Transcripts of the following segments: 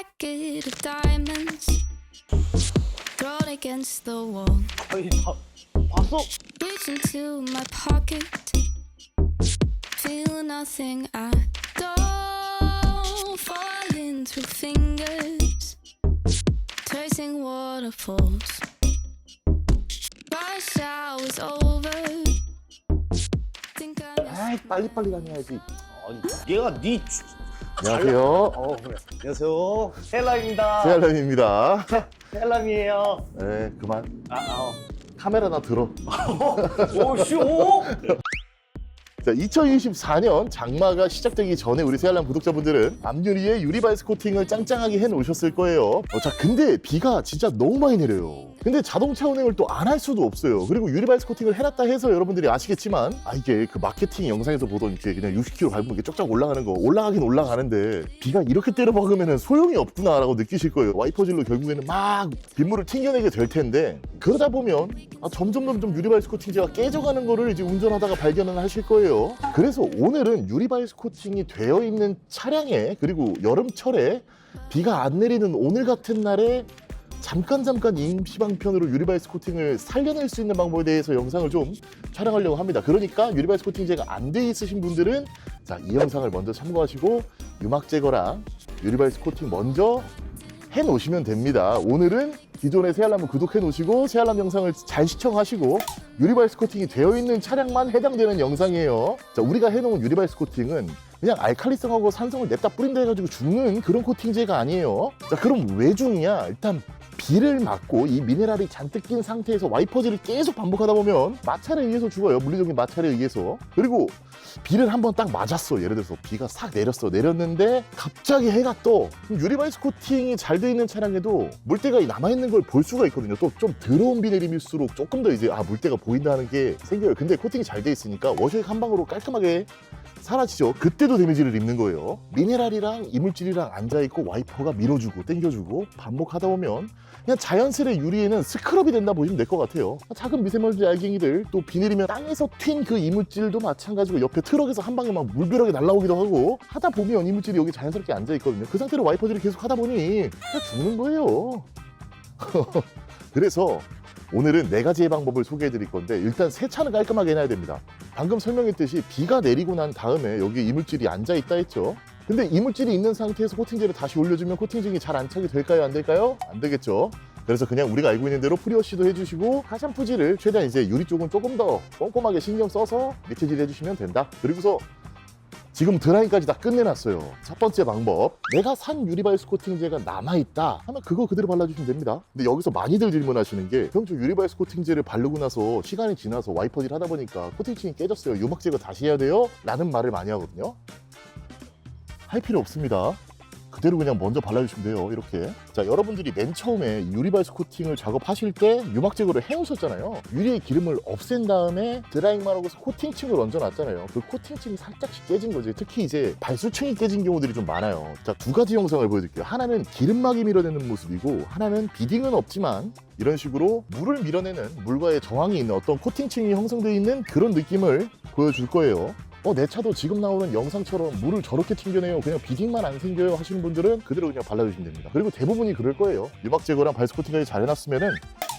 jacket of diamonds, thrown against the wall. 아니 다 봤어? Reach into my pocket, feel nothing at all. Falling through fingers, tracing waterfalls. Rush hours over. Think I 아이 빨리빨리 다녀야지 아니 얘가 네 주... 안녕하세요. 어 그래 안녕하세요. 헬라입니다. 세알람입니다. 헬라이에요 네 그만. 아, 아, 카메라나 들어. 오 쇼 자 2024년 장마가 시작되기 전에 우리 세알람 구독자분들은 앞유리에 유리바이스 코팅을 짱짱하게 해놓으셨을 거예요. 어, 자 근데 비가 진짜 너무 많이 내려요. 근데 자동차 운행을 또 안 할 수도 없어요. 그리고 유리바이스 코팅을 해놨다 해서 여러분들이 아시겠지만 아 이게 그 마케팅 영상에서 보던 이렇게 그냥 60km 밟으면 이렇게 쫙쫙 올라가는 거 올라가긴 올라가는데 비가 이렇게 때려 박으면 소용이 없구나 라고 느끼실 거예요. 와이퍼질로 결국에는 막 빗물을 튕겨내게 될 텐데 그러다 보면 아, 점점 점점 유리바이스 코팅제가 깨져가는 거를 이제 운전하다가 발견을 하실 거예요 그래서 오늘은 유리바이스 코팅이 되어 있는 차량에 그리고 여름철에 비가 안 내리는 오늘 같은 날에 잠깐 잠깐 임시 방편으로 유리바이스 코팅을 살려낼 수 있는 방법에 대해서 영상을 좀 촬영하려고 합니다. 그러니까 유리바이스 코팅제가 안 돼 있으신 분들은 자, 이 영상을 먼저 참고하시고 유막 제거랑 유리바이스 코팅 먼저 해 놓으시면 됩니다. 오늘은 기존의 새알람을 구독해 놓으시고 새알람 영상을 잘 시청하시고 유리바이스 코팅이 되어 있는 차량만 해당되는 영상이에요. 자, 우리가 해 놓은 유리바이스 코팅은 그냥 알칼리성하고 산성을 냅다 뿌린다 해가지고 죽는 그런 코팅제가 아니에요. 자, 그럼 왜 죽냐? 일단 비를 맞고 이 미네랄이 잔뜩 낀 상태에서 와이퍼질을 계속 반복하다 보면 마찰에 의해서 죽어요. 물리적인 마찰에 의해서. 그리고 비를 한번 딱 맞았어. 예를 들어서 비가 싹 내렸어. 내렸는데 갑자기 해가 떠. 유리바이스 코팅이 잘 돼 있는 차량에도 물때가 남아있는 걸 볼 수가 있거든요. 또 좀 더러운 비 내림일수록 조금 더 이제 아 물때가 보인다는 게 생겨요. 근데 코팅이 잘 돼 있으니까 워셔액 한 방으로 깔끔하게 사라지죠. 그때도 데미지를 입는 거예요. 미네랄이랑 이물질이랑 앉아있고 와이퍼가 밀어주고 당겨주고 반복하다 보면 그냥 자연스레 유리에는 스크럽이 된다 보시면 될 것 같아요. 작은 미세먼지 알갱이들 또비 내리면 땅에서 튄 그 이물질도 마찬가지고 옆에 트럭에서 한 방에 막 물벼락이 날라오기도 하고 하다 보면 이물질이 여기 자연스럽게 앉아있거든요. 그 상태로 와이퍼질을 계속 하다 보니 그냥 죽는 거예요. 그래서 오늘은 네 가지의 방법을 소개해 드릴 건데 일단 세차는 깔끔하게 해놔야 됩니다. 방금 설명했듯이 비가 내리고 난 다음에 여기 이물질이 앉아 있다 했죠. 근데 이물질이 있는 상태에서 코팅제를 다시 올려주면 코팅증이 잘 안착이 될까요? 안 될까요? 안 되겠죠. 그래서 그냥 우리가 알고 있는 대로 프리워시도 해주시고 하샴푸질을 최대한 이제 유리 쪽은 조금 더 꼼꼼하게 신경 써서 밑에질 해주시면 된다. 그리고서 지금 드라이까지 다 끝내놨어요. 첫 번째 방법. 내가 산 유리바이스 코팅제가 남아있다 하면 그거 그대로 발라주시면 됩니다. 근데 여기서 많이들 질문하시는 게 형 저 유리바이스 코팅제를 바르고 나서 시간이 지나서 와이퍼질 하다 보니까 코팅층이 깨졌어요. 유막 제거 다시 해야 돼요? 라는 말을 많이 하거든요. 할 필요 없습니다. 그대로 그냥 먼저 발라주시면 돼요. 이렇게. 자, 여러분들이 맨 처음에 유리바이스 코팅을 작업하실 때 유막 제거를 해놓으셨잖아요. 유리의 기름을 없앤 다음에 드라잉만 하고 코팅층을 얹어놨잖아요. 그 코팅층이 살짝씩 깨진 거지. 특히 이제 발수층이 깨진 경우들이 좀 많아요. 자, 두 가지 영상을 보여드릴게요. 하나는 기름막이 밀어내는 모습이고, 하나는 비딩은 없지만 이런 식으로 물을 밀어내는 물과의 저항이 있는 어떤 코팅층이 형성되어 있는 그런 느낌을 보여줄 거예요. 어, 내 차도 지금 나오는 영상처럼 물을 저렇게 튕겨내요. 그냥 비딩만 안 생겨요 하시는 분들은 그대로 그냥 발라주시면 됩니다. 그리고 대부분이 그럴 거예요. 유막 제거랑 발수 코팅까지 잘 해놨으면은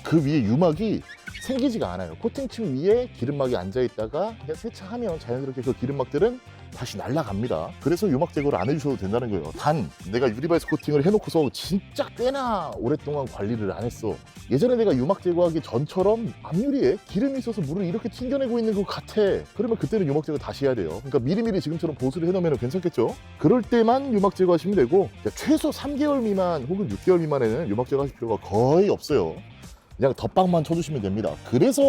그 위에 유막이 생기지가 않아요. 코팅층 위에 기름막이 앉아 있다가 그냥 세차하면 자연스럽게 그 기름막들은 다시 날아갑니다. 그래서 유막 제거를 안 해주셔도 된다는 거예요. 단 내가 유리바이스 코팅을 해놓고서 진짜 꽤나 오랫동안 관리를 안 했어. 예전에 내가 유막 제거하기 전처럼 앞유리에 기름이 있어서 물을 이렇게 튕겨내고 있는 것 같아. 그러면 그때는 유막 제거 다시 해야 돼요. 그러니까 미리미리 지금처럼 보수를 해놓으면 괜찮겠죠? 그럴 때만 유막 제거하시면 되고 최소 3개월 미만 혹은 6개월 미만에는 유막 제거하실 필요가 거의 없어요. 그냥 덧방만 쳐주시면 됩니다. 그래서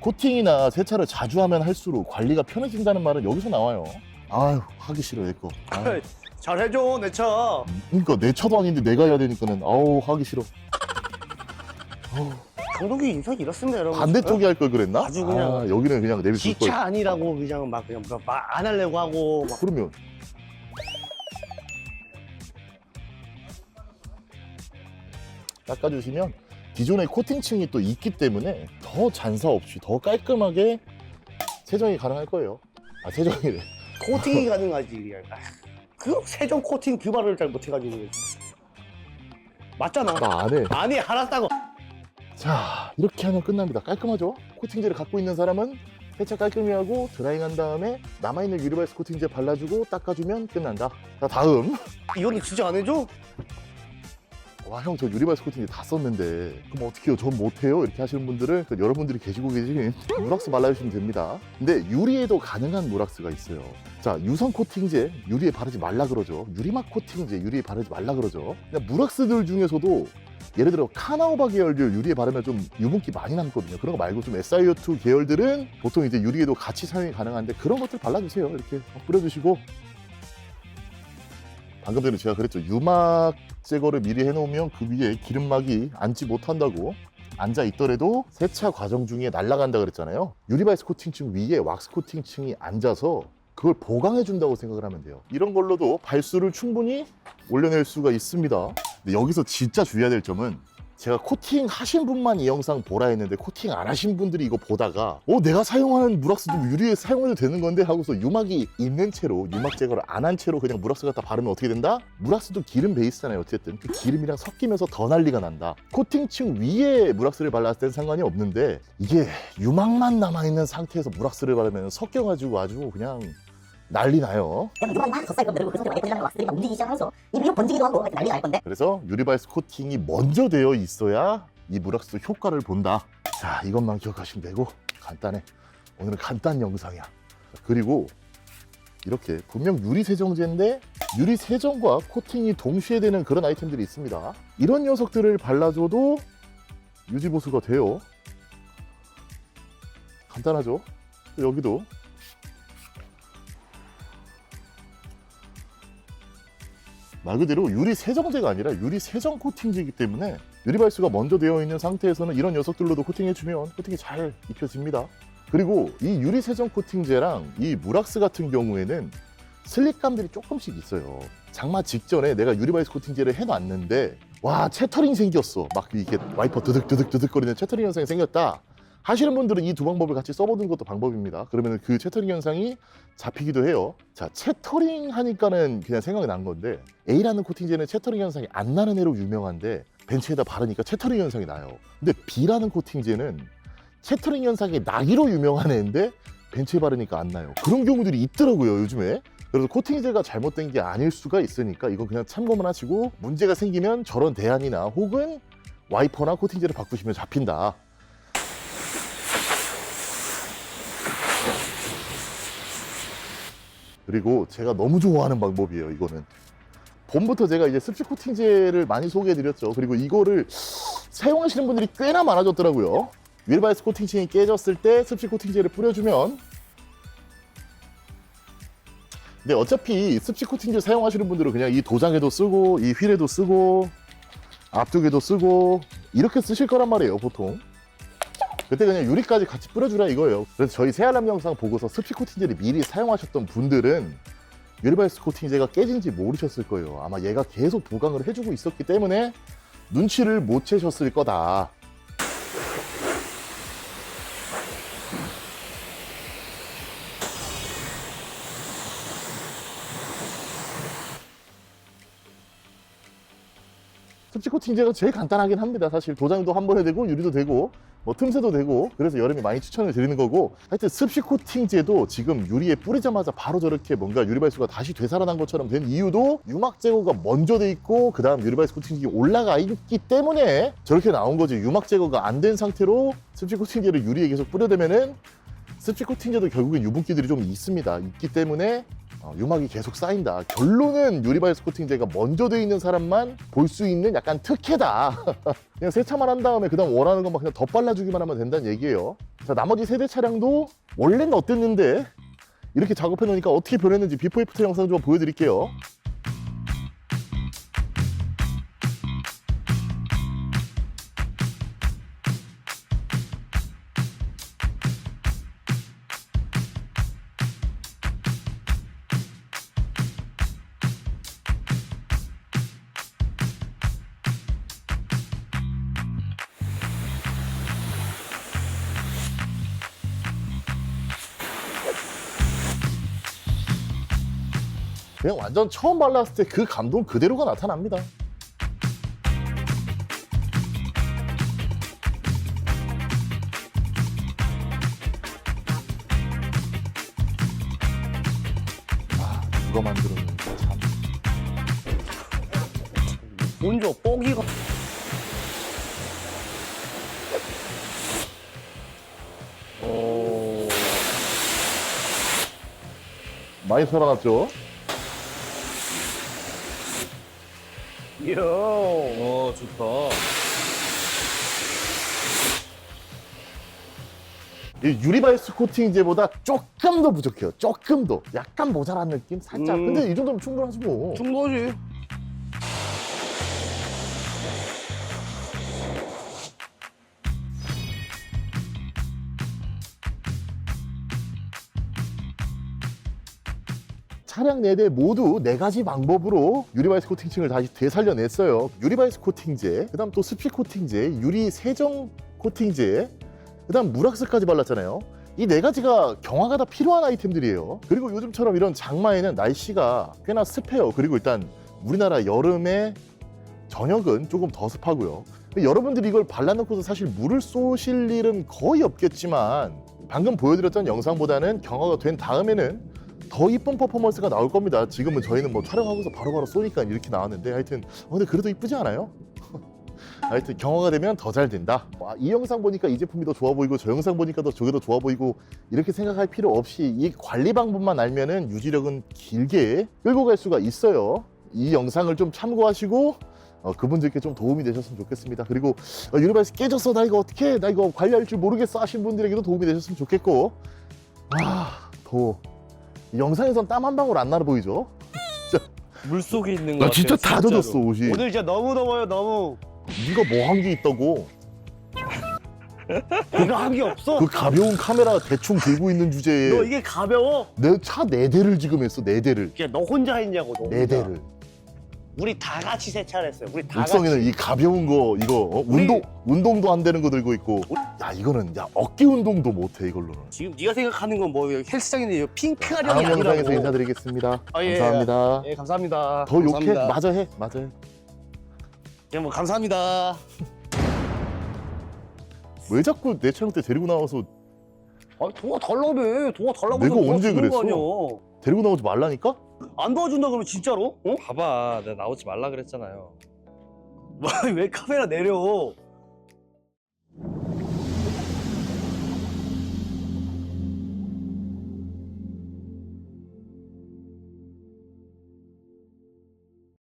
코팅이나 세차를 자주 하면 할수록 관리가 편해진다는 말은 여기서 나와요. 아유 하기 싫어 얘 거. 잘해줘 내차 그러니까 내 차도 아닌데 내가 해야 되니까는 아우 하기 싫어. 아우, 감독이 인상 이렇습니다 여러분 반대쪽에 할걸 그랬나? 아주 그냥 아, 여기는 그냥 내비둘 걸. 지차 아니라고 그냥 막 그냥 막 안 하려고 하고 막 그러면 닦아주시면 기존의 코팅층이 또 있기 때문에 더 잔사 없이 더 깔끔하게 세정이 가능할 거예요. 아 세정이래. 코팅이 가능하지 아, 그 세정 코팅 그 말을 잘 못해가지고 맞잖아. 나 안 해. 아니 알았다고. 자 이렇게 하면 끝납니다 깔끔하죠 코팅제를 갖고 있는 사람은 세차 깔끔히 하고 드라잉한 다음에 남아있는 유리바이스 코팅제 발라주고 닦아주면 끝난다 자 다음 이거는 진짜 안 해줘? 와 형 저 유리바이스 코팅제 다 썼는데. 그럼 어떻게 해요? 전 못해요? 이렇게 하시는 분들은 그 여러분들이 계시고 계신 무락스 발라주시면 됩니다. 근데 유리에도 가능한 무락스가 있어요. 자 유선 코팅제 유리에 바르지 말라 그러죠. 유리막 코팅제 유리에 바르지 말라 그러죠. 무락스들 중에서도 예를 들어 카나오바 계열들 유리에 바르면 좀 유분기 많이 남거든요. 그런 거 말고 좀 SiO2 계열들은 보통 이제 유리에도 같이 사용이 가능한데 그런 것들 발라주세요. 이렇게 뿌려주시고. 방금 전에 제가 그랬죠. 유막 제거를 미리 해놓으면 그 위에 기름막이 앉지 못한다고 앉아 있더라도 세차 과정 중에 날아간다 그랬잖아요. 유리바이스 코팅층 위에 왁스 코팅층이 앉아서 그걸 보강해 준다고 생각을 하면 돼요. 이런 걸로도 발수를 충분히 올려낼 수가 있습니다. 근데 여기서 진짜 주의해야 될 점은 제가 코팅 하신 분만 이 영상 보라 했는데 코팅 안 하신 분들이 이거 보다가 어 내가 사용하는 무락스도 유리에 사용해도 되는 건데 하고서 유막이 있는 채로 유막 제거를 안 한 채로 그냥 무락스 갖다 바르면 어떻게 된다? 무락스도 기름 베이스잖아요 어쨌든 그 기름이랑 섞이면서 더 난리가 난다 코팅층 위에 무락스를 발랐을 땐 상관이 없는데 이게 유막만 남아있는 상태에서 무락스를 바르면 섞여가지고 아주 그냥 난리 나요 그냥 유방만 덧살 거 내리고 그 상태 많이 끝나면 왁스들이 막 움직이기 시작하면서 이 미용 번지기도 하고 하여튼 난리가 날 건데 그래서 유리바이스 코팅이 먼저 되어 있어야 이 무락스 효과를 본다. 자, 이것만 기억하시면 되고 간단해. 오늘은 간단 영상이야. 그리고 이렇게 분명 유리 세정제인데 유리 세정과 코팅이 동시에 되는 그런 아이템들이 있습니다. 이런 녀석들을 발라줘도 유지 보수가 돼요. 간단하죠? 여기도 말 그대로 유리 세정제가 아니라 유리 세정 코팅제이기 때문에 유리 발수가 먼저 되어 있는 상태에서는 이런 녀석들로도 코팅해주면 코팅이 잘 입혀집니다. 그리고 이 유리 세정 코팅제랑 이 무락스 같은 경우에는 슬립감들이 조금씩 있어요. 장마 직전에 내가 유리바이스 코팅제를 해놨는데 와 채터링 생겼어. 막 이게 와이퍼 드득드득드득거리는 채터링 현상이 생겼다. 하시는 분들은 이 두 방법을 같이 써보는 것도 방법입니다. 그러면 그 채터링 현상이 잡히기도 해요. 자, 채터링 하니까는 그냥 생각이 난 건데 A라는 코팅제는 채터링 현상이 안 나는 애로 유명한데 벤츠에다 바르니까 채터링 현상이 나요. 근데 B라는 코팅제는 채터링 현상이 나기로 유명한 애인데 벤츠에 바르니까 안 나요. 그런 경우들이 있더라고요, 요즘에. 그래서 코팅제가 잘못된 게 아닐 수가 있으니까 이건 그냥 참고만 하시고 문제가 생기면 저런 대안이나 혹은 와이퍼나 코팅제를 바꾸시면 잡힌다. 그리고 제가 너무 좋아하는 방법이에요, 이거는. 봄부터 제가 이제 습식 코팅제를 많이 소개해 드렸죠. 그리고 이거를 사용하시는 분들이 꽤나 많아졌더라고요. 윌바이스 코팅층이 깨졌을 때 습식 코팅제를 뿌려주면 근데 어차피 습식 코팅제 사용하시는 분들은 그냥 이 도장에도 쓰고 이 휠에도 쓰고 앞쪽에도 쓰고 이렇게 쓰실 거란 말이에요, 보통. 그때 그냥 유리까지 같이 뿌려주라 이거예요. 그래서 저희 새알람 영상 보고서 습식 코팅제를 미리 사용하셨던 분들은 유리바이스 코팅제가 깨진지 모르셨을 거예요. 아마 얘가 계속 보강을 해주고 있었기 때문에 눈치를 못 채셨을 거다. 코팅제가 제일 간단하긴 합니다. 사실 도장도 한 번에 되고 유리도 되고 뭐 틈새도 되고 그래서 여름에 많이 추천을 드리는 거고 하여튼 습식 코팅제도 지금 유리에 뿌리자마자 바로 저렇게 뭔가 유리발수가 다시 되살아난 것처럼 된 이유도 유막 제거가 먼저 돼 있고 그 다음 유리발수 코팅이 올라가 있기 때문에 저렇게 나온 거지 유막 제거가 안 된 상태로 습식 코팅제를 유리에 계속 뿌려대면은 습식 코팅제도 결국엔 유분기들이 좀 있습니다 있기 때문에 어, 유막이 계속 쌓인다. 결론은 유리바이스 코팅제가 먼저 돼 있는 사람만 볼 수 있는 약간 특혜다. 그냥 세차만 한 다음에 그다음 원하는 것만 그냥 더 발라주기만 하면 된다는 얘기예요. 자 나머지 세대 차량도 원래는 어땠는데 이렇게 작업해 놓으니까 어떻게 변했는지 비포 애프터 영상 좀 보여드릴게요. 그냥 완전 처음 발랐을 때 그 감동 그대로가 나타납니다. 아, 누가 만들었는지 참. 먼저 뽀기가 많이 살아났죠? 이야 어 좋다. 이 유리바이스 코팅제보다 조금 더 부족해요. 조금 더. 약간 모자란 느낌? 살짝. 음. 근데 이 정도면 충분하지 뭐. 충분하지 차량 네대 모두 네 가지 방법으로 유리바이스 코팅층을 다시 되살려냈어요. 유리바이스 코팅제, 그 다음 또 스피 코팅제, 유리 세정 코팅제, 그 다음 무락스까지 발랐잖아요. 이네 가지가 경화가 다 필요한 아이템들이에요. 그리고 요즘처럼 이런 장마에는 날씨가 꽤나 습해요. 그리고 일단 우리나라 여름에 저녁은 조금 더 습하고요. 여러분들이 이걸 발라놓고서 사실 물을 쏘실 일은 거의 없겠지만 방금 보여드렸던 영상보다는 경화가 된 다음에는 더 이쁜 퍼포먼스가 나올 겁니다. 지금은 저희는 뭐 촬영하고서 바로바로 쏘니까 이렇게 나왔는데 하여튼 어, 근데 그래도 이쁘지 않아요? 하여튼 경화가 되면 더 잘 된다. 와, 이 영상 보니까 이 제품이 더 좋아 보이고 저 영상 보니까 더 저게 더 좋아 보이고 이렇게 생각할 필요 없이 이 관리 방법만 알면은 유지력은 길게 끌고 갈 수가 있어요. 이 영상을 좀 참고하시고 어, 그분들께 좀 도움이 되셨으면 좋겠습니다. 그리고 어, 유니바이스 깨졌어 나 이거 어떻게 나 이거 관리할 줄 모르겠어 하신 분들에게도 도움이 되셨으면 좋겠고 아 더워 이 영상에선 땀 한 방울 안 나러 보이죠? 물 속에 있는 거. 나 진짜 다. 젖었어 옷이 오늘 진짜 너무 더워요 너무 네가 뭐 한 게 있다고 내가 한 게 없어 그 가벼운 카메라 대충 들고 있는 너 주제에 이게 가벼워 내 차 네 대를 지금 했어 네 대를 그냥 너 혼자 했냐고 너 네 혼자. 대를 우리 다 같이 세차를 했어요. 우리 다 육성이는 같이. 이 가벼운 거 이거 어? 우리- 운동 운동도 안 되는 거 들고 있고. 야 이거는 야 어깨 운동도 못해 이걸로는. 지금 네가 생각하는 건 뭐 헬스장인데 핑크 가령이 다음 영상에서 아니라고. 인사드리겠습니다. 아, 예, 감사합니다. 예 감사합니다. 더 욕해? 감사합니다. 맞아 해. 맞아 해. 예, 뭐 감사합니다. 왜 자꾸 내 촬영 때 데리고 나와서 아 도와 달라며 도와 달라고 내가 해서 언제 거 그랬어? 아니야. 데리고 나오지 말라니까? 안 도와준다 그러면 진짜로? 어? 봐봐, 내가 나오지 말라 그랬잖아요. 왜 카메라 내려